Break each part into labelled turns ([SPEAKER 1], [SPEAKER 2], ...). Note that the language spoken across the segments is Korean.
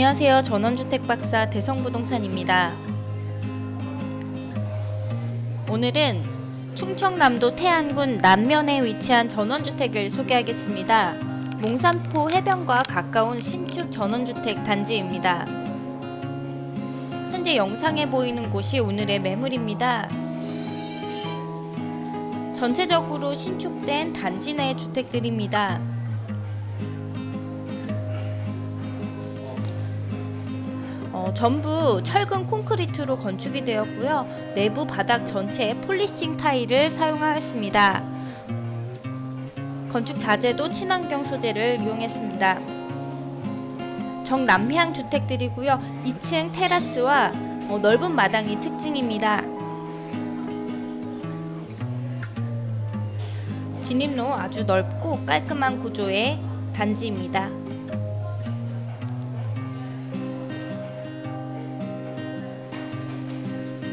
[SPEAKER 1] 안녕하세요. 전원주택 박사 대성부동산입니다. 오늘은 충청남도 태안군 남면에 위치한 전원주택을 소개하겠습니다. 몽산포 해변과 가까운 신축 전원주택 단지입니다. 현재 영상에 보이는 곳이 오늘의 매물입니다. 전체적으로 신축된 단지 내 주택들입니다. 어, 전부 철근 콘크리트로 건축이 되었고요. 내부 바닥 전체에 폴리싱 타일을 사용하였습니다. 건축 자재도 친환경 소재를 이용했습니다. 정남향 주택들이고요. 2층 테라스와 어, 넓은 마당이 특징입니다. 진입로 아주 넓고 깔끔한 구조의 단지입니다.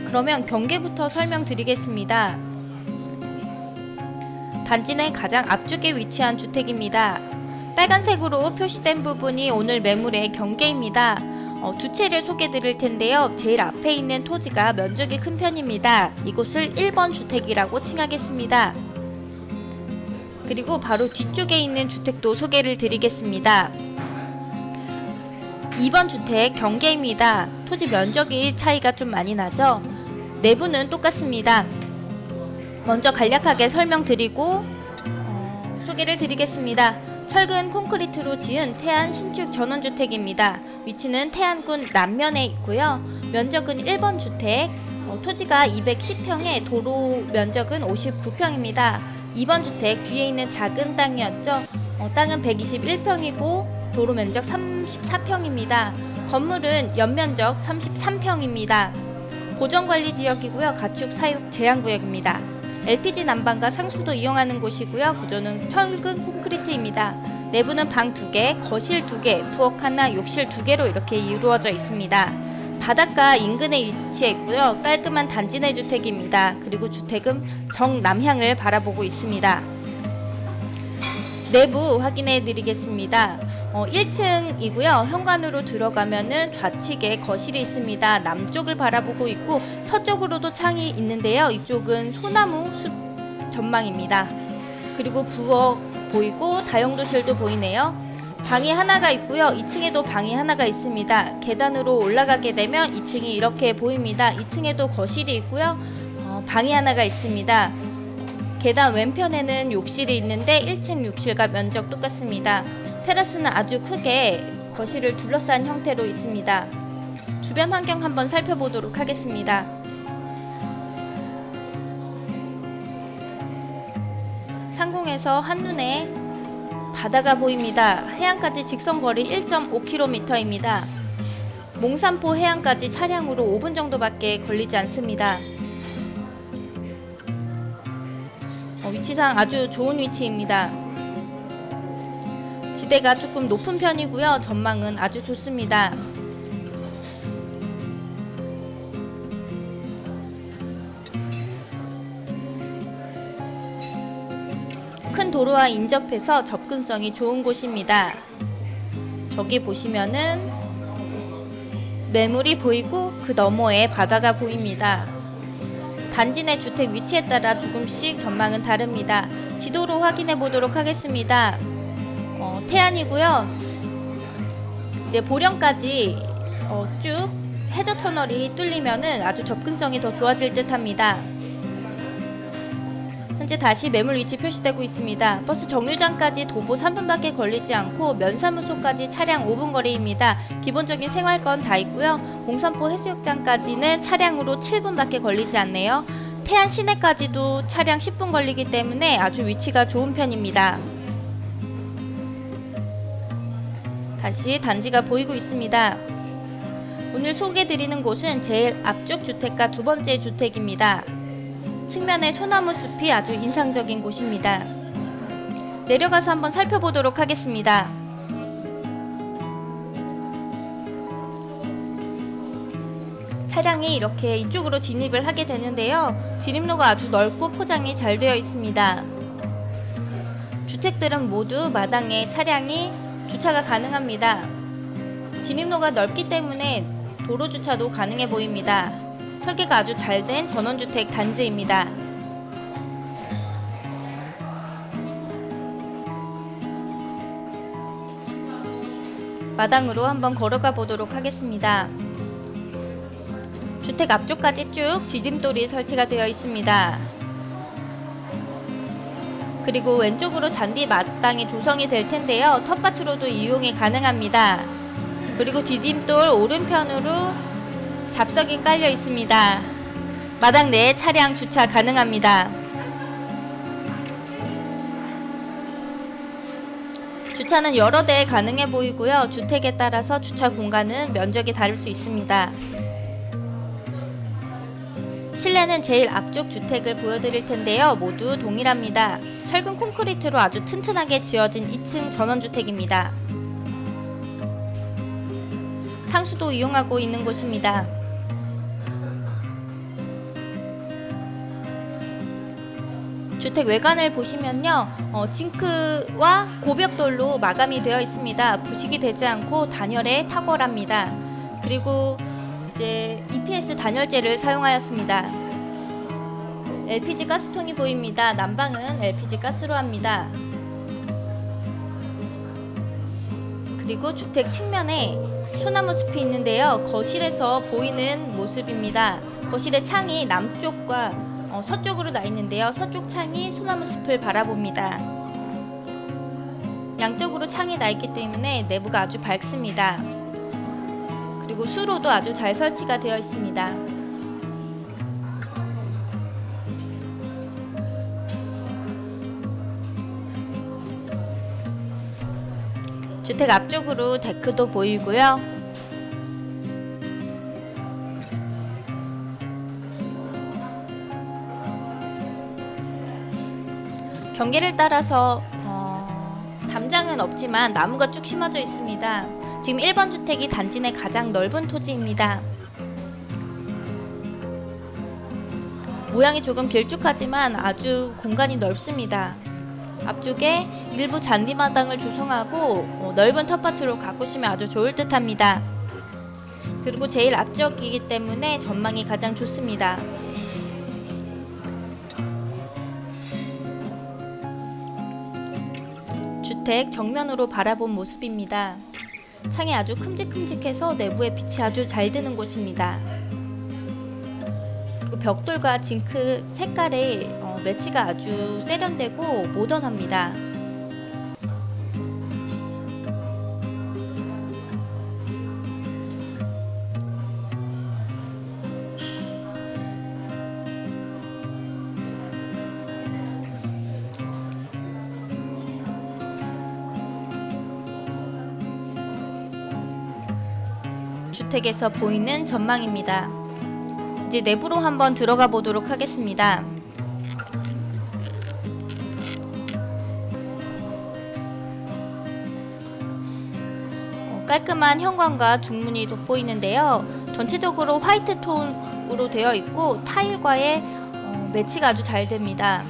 [SPEAKER 1] 그러면 경계부터 설명드리겠습니다. 단지 내 가장 앞쪽에 위치한 주택입니다. 빨간색으로 표시된 부분이 오늘 매물의 경계입니다. 어, 두 채를 소개해 드릴 텐데요. 제일 앞에 있는 토지가 면적이 큰 편입니다. 이곳을 1번 주택이라고 칭하겠습니다. 그리고 바로 뒤쪽에 있는 주택도 소개를 드리겠습니다. 2번 주택 경계입니다. 토지 면적이 차이가 좀 많이 나죠? 내부는 똑같습니다. 먼저 간략하게 설명드리고 어, 소개를 드리겠습니다. 철근 콘크리트로 지은 태안 신축 전원주택입니다. 위치는 태안군 남면에 있고요. 면적은 1번 주택, 어, 토지가 210평에 도로 면적은 59평입니다. 2번 주택 뒤에 있는 작은 땅이었죠. 어, 땅은 121평이고 도로 면적 34평입니다. 건물은 연면적 33평입니다. 고정관리 지역이고요. 가축 사육 제한 구역입니다. LPG 난방과 상수도 이용하는 곳이고요. 구조는 철근 콘크리트입니다. 내부는 방 2개, 거실 2개, 부엌 하나, 욕실 2개로 이렇게 이루어져 있습니다. 바닷가 인근에 위치해 있고요. 깔끔한 단지 내 주택입니다. 그리고 주택은 정남향을 바라보고 있습니다. 내부 확인해 드리겠습니다. 어, 1층이고요. 현관으로 들어가면은 좌측에 거실이 있습니다. 남쪽을 바라보고 있고 서쪽으로도 창이 있는데요. 이쪽은 소나무 숲 전망입니다. 그리고 부엌 보이고 다용도실도 보이네요. 방이 하나가 있고요. 2층에도 방이 하나가 있습니다. 계단으로 올라가게 되면 2층이 이렇게 보입니다. 2층에도 거실이 있고요. 어, 방이 하나가 있습니다. 계단 왼편에는 욕실이 있는데 1층 욕실과 면적 똑같습니다. 테라스는 아주 크게 거실을 둘러싼 형태로 있습니다. 주변 환경 한번 살펴보도록 하겠습니다. 상공에서 한눈에 바다가 보입니다. 해안까지 직선거리 1.5km입니다. 몽산포 해안까지 차량으로 5분 정도밖에 걸리지 않습니다. 어, 위치상 아주 좋은 위치입니다. 지대가 조금 높은 편이고요. 전망은 아주 좋습니다. 큰 도로와 인접해서 접근성이 좋은 곳입니다. 저기 보시면은 매물이 보이고 그 너머에 바다가 보입니다. 단지 내 주택 위치에 따라 조금씩 전망은 다릅니다. 지도로 확인해 보도록 하겠습니다. 어, 태안이고요. 이제 보령까지 어, 쭉 해저 터널이 뚫리면은 아주 접근성이 더 좋아질 듯합니다. 현재 다시 매물 위치 표시되고 있습니다. 버스 정류장까지 도보 3분밖에 걸리지 않고 면사무소까지 차량 5분 거리입니다. 기본적인 생활권 다 있고요. 공산포 해수욕장까지는 차량으로 7분밖에 걸리지 않네요. 태안 시내까지도 차량 10분 걸리기 때문에 아주 위치가 좋은 편입니다. 다시 단지가 보이고 있습니다. 오늘 소개드리는 곳은 제일 앞쪽 주택과 두 번째 주택입니다. 측면에 소나무 숲이 아주 인상적인 곳입니다. 내려가서 한번 살펴보도록 하겠습니다. 차량이 이렇게 이쪽으로 진입을 하게 되는데요. 진입로가 아주 넓고 포장이 잘 되어 있습니다. 주택들은 모두 마당에 차량이 주차가 가능합니다. 진입로가 넓기 때문에 도로 주차도 가능해 보입니다. 설계가 아주 잘 된 전원주택 단지입니다. 마당으로 한번 걸어가 보도록 하겠습니다. 주택 앞쪽까지 쭉 디딤돌이 설치가 되어 있습니다. 그리고 왼쪽으로 잔디 마당이 조성이 될 텐데요. 텃밭으로도 이용이 가능합니다. 그리고 디딤돌 오른편으로 잡석이 깔려 있습니다. 마당 내에 차량 주차 가능합니다. 주차는 여러 대 가능해 보이고요. 주택에 따라서 주차 공간은 면적이 다를 수 있습니다. 실내는 제일 앞쪽 주택을 보여드릴 텐데요. 모두 동일합니다. 철근 콘크리트로 아주 튼튼하게 지어진 2층 전원주택입니다. 상수도 이용하고 있는 곳입니다. 주택 외관을 보시면요, 어, 징크와 고벽돌로 마감이 되어 있습니다. 부식이 되지 않고 단열에 탁월합니다. 그리고 이제 EPS 단열재를 사용하였습니다. LPG 가스통이 보입니다. 난방은 LPG 가스로 합니다. 그리고 주택 측면에 소나무 숲이 있는데요. 거실에서 보이는 모습입니다. 거실의 창이 남쪽과 어, 서쪽으로 나 있는데요. 서쪽 창이 소나무 숲을 바라봅니다. 양쪽으로 창이 나 있기 때문에 내부가 아주 밝습니다. 그리고 수로도 아주 잘 설치가 되어 있습니다. 주택 앞쪽으로 데크도 보이고요. 경계를 따라서 어, 담장은 없지만 나무가 쭉 심어져 있습니다. 지금 1번 주택이 단지 내 가장 넓은 토지입니다. 모양이 조금 길쭉하지만 아주 공간이 넓습니다. 앞쪽에 일부 잔디마당을 조성하고 어, 넓은 텃밭으로 가꾸시면 아주 좋을 듯 합니다. 그리고 제일 앞쪽이기 때문에 전망이 가장 좋습니다. 주택 정면으로 바라본 모습입니다. 창이 아주 큼직큼직해서 내부에 빛이 아주 잘 드는 곳입니다. 벽돌과 징크 색깔의 어, 매치가 아주 세련되고 모던합니다. 주택에서 보이는 전망입니다. 이제 내부로 한번 들어가 보도록 하겠습니다. 어, 깔끔한 현관과 중문이 돋보이는데요. 전체적으로 화이트 톤으로 되어 있고 타일과의 어, 매치가 아주 잘 됩니다.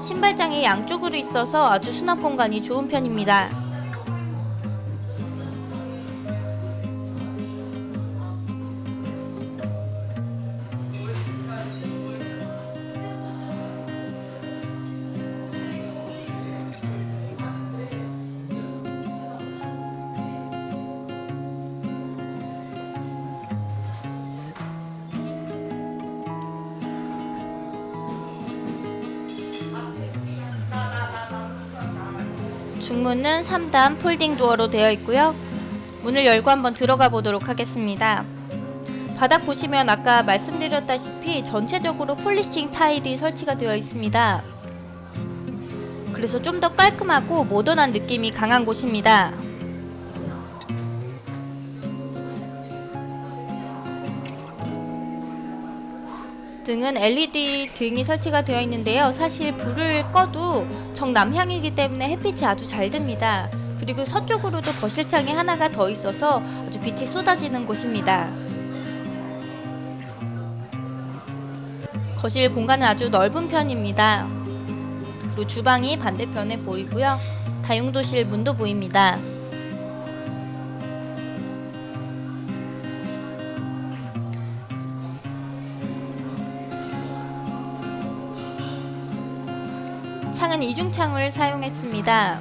[SPEAKER 1] 신발장이 양쪽으로 있어서 아주 수납 공간이 좋은 편입니다. 문은 3단 폴딩 도어로 되어 있고요. 문을 열고 한번 들어가 보도록 하겠습니다. 바닥 보시면 아까 말씀드렸다시피 전체적으로 폴리싱 타일이 설치가 되어 있습니다. 그래서 좀 더 깔끔하고 모던한 느낌이 강한 곳입니다. 등은 LED 등이 설치가 되어 있는데요. 사실 불을 꺼도 정남향이기 때문에 햇빛이 아주 잘 듭니다. 그리고 서쪽으로도 거실창이 하나가 더 있어서 아주 빛이 쏟아지는 곳입니다. 거실 공간은 아주 넓은 편입니다. 그리고 주방이 반대편에 보이고요. 다용도실 문도 보입니다. 창은 이중창을 사용했습니다.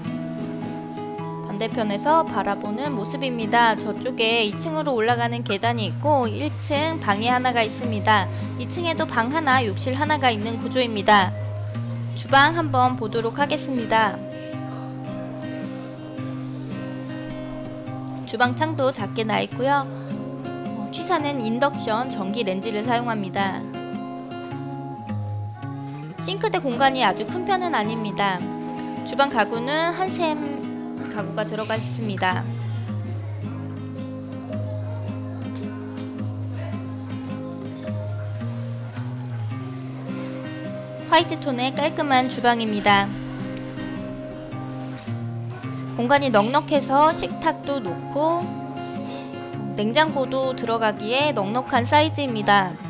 [SPEAKER 1] 반대편에서 바라보는 모습입니다. 저쪽에 2층으로 올라가는 계단이 있고 1층 방이 하나가 있습니다. 2층에도 방 하나, 욕실 하나가 있는 구조입니다. 주방 한번 보도록 하겠습니다. 주방 창도 작게 나 있고요. 어, 취사는 인덕션 전기 렌즈를 사용합니다. 싱크대 공간이 아주 큰 편은 아닙니다. 주방 가구는 한샘 가구가 들어가 있습니다. 화이트 톤의 깔끔한 주방입니다. 공간이 넉넉해서 식탁도 놓고 냉장고도 들어가기에 넉넉한 사이즈입니다.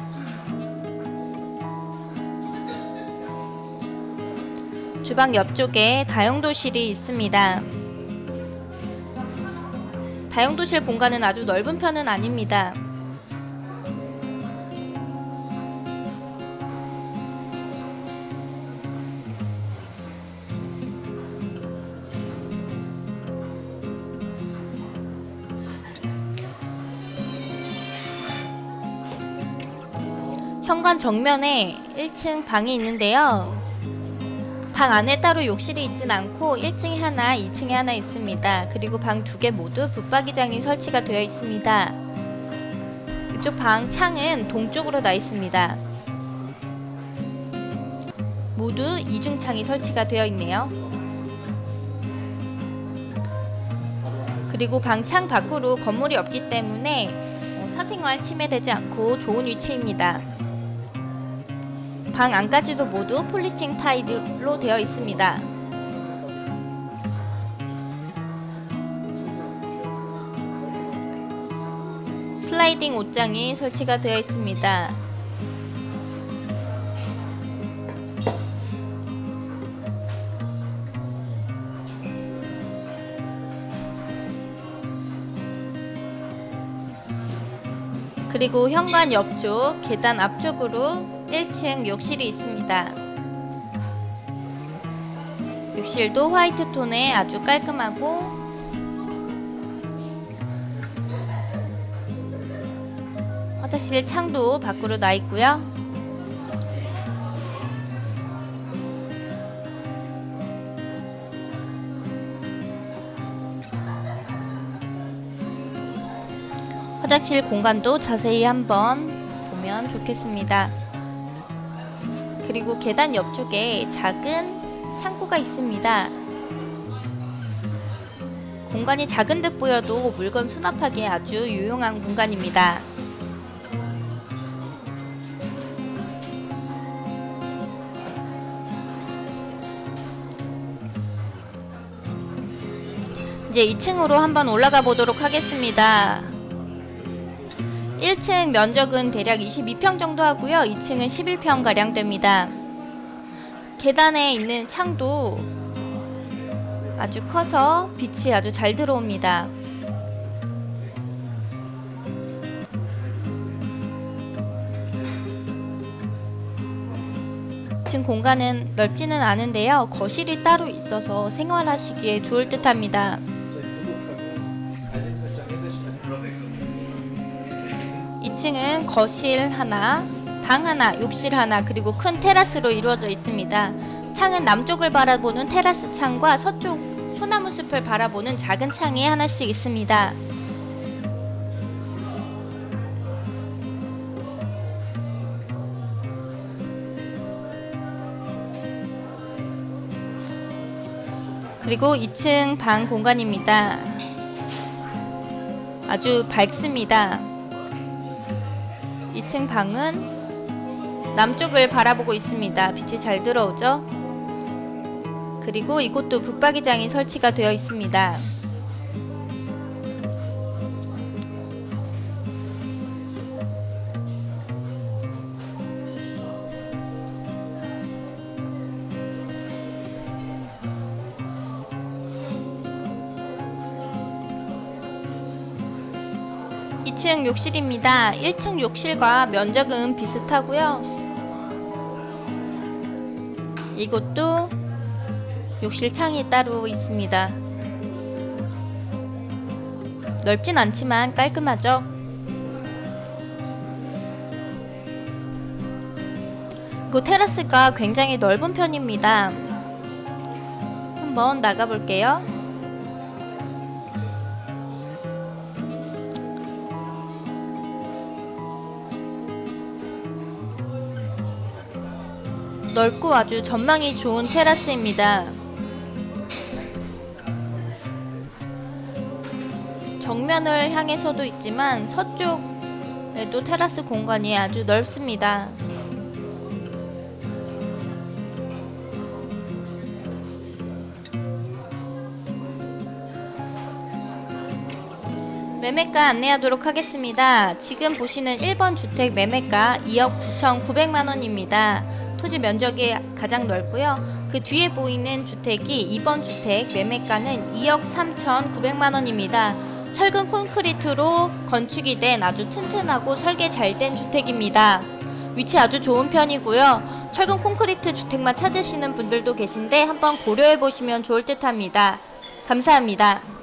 [SPEAKER 1] 주방 옆쪽에 다용도실이 있습니다. 다용도실 공간은 아주 넓은 편은 아닙니다. 현관 정면에 1층 방이 있는데요. 방 안에 따로 욕실이 있진 않고 1층에 하나, 2층에 하나 있습니다. 그리고 방 두 개 모두 붙박이장이 설치가 되어 있습니다. 이쪽 방 창은 동쪽으로 나 있습니다. 모두 이중창이 설치가 되어 있네요. 그리고 방창 밖으로 건물이 없기 때문에 어, 사생활 침해되지 않고 좋은 위치입니다. 방 안까지도 모두 폴리싱 타일로 되어 있습니다. 슬라이딩 옷장이 설치가 되어 있습니다. 그리고 현관 옆쪽 계단 앞쪽으로 1층 욕실이 있습니다. 욕실도 화이트 톤에 아주 깔끔하고 화장실 창도 밖으로 나 있고요. 화장실 공간도 자세히 한번 보면 좋겠습니다. 그리고 계단 옆쪽에 작은 창고가 있습니다. 공간이 작은 듯 보여도 물건 수납하기에 아주 유용한 공간입니다. 이제 2층으로 한번 올라가 보도록 하겠습니다. 1층 면적은 대략 22평 정도 하고요. 2층은 11평 가량 됩니다. 계단에 있는 창도 아주 커서 빛이 아주 잘 들어옵니다. 지금 공간은 넓지는 않은데요. 거실이 따로 있어서 생활하시기에 좋을 듯합니다. 2층은 거실 하나, 방 하나, 욕실 하나, 그리고 큰 테라스로 이루어져 있습니다. 창은 남쪽을 바라보는 테라스 창과 서쪽 소나무 숲을 바라보는 작은 창이 하나씩 있습니다. 그리고 2층 방 공간입니다. 아주 밝습니다. 2층 방은 남쪽을 바라보고 있습니다. 빛이 잘 들어오죠? 그리고 이곳도 붙박이장이 설치가 되어 있습니다. 이층 욕실입니다. 1층 욕실과 면적은 비슷하고요. 이곳도 욕실 창이 따로 있습니다. 넓진 않지만 깔끔하죠. 그 테라스가 굉장히 넓은 편입니다. 한번 나가 볼게요. 넓고 아주 전망이 좋은 테라스입니다. 정면을 향해서도 있지만 서쪽에도 테라스 공간이 아주 넓습니다. 매매가 안내하도록 하겠습니다. 지금 보시는 1번 주택 매매가 2억 9,900만 원입니다. 토지 면적이 가장 넓고요. 그 뒤에 보이는 주택이 2번 주택 매매가는 2억 3,900만 원입니다. 철근 콘크리트로 건축이 된 아주 튼튼하고 설계 잘 된 주택입니다. 위치 아주 좋은 편이고요. 철근 콘크리트 주택만 찾으시는 분들도 계신데 한번 고려해 보시면 좋을 듯 합니다. 감사합니다.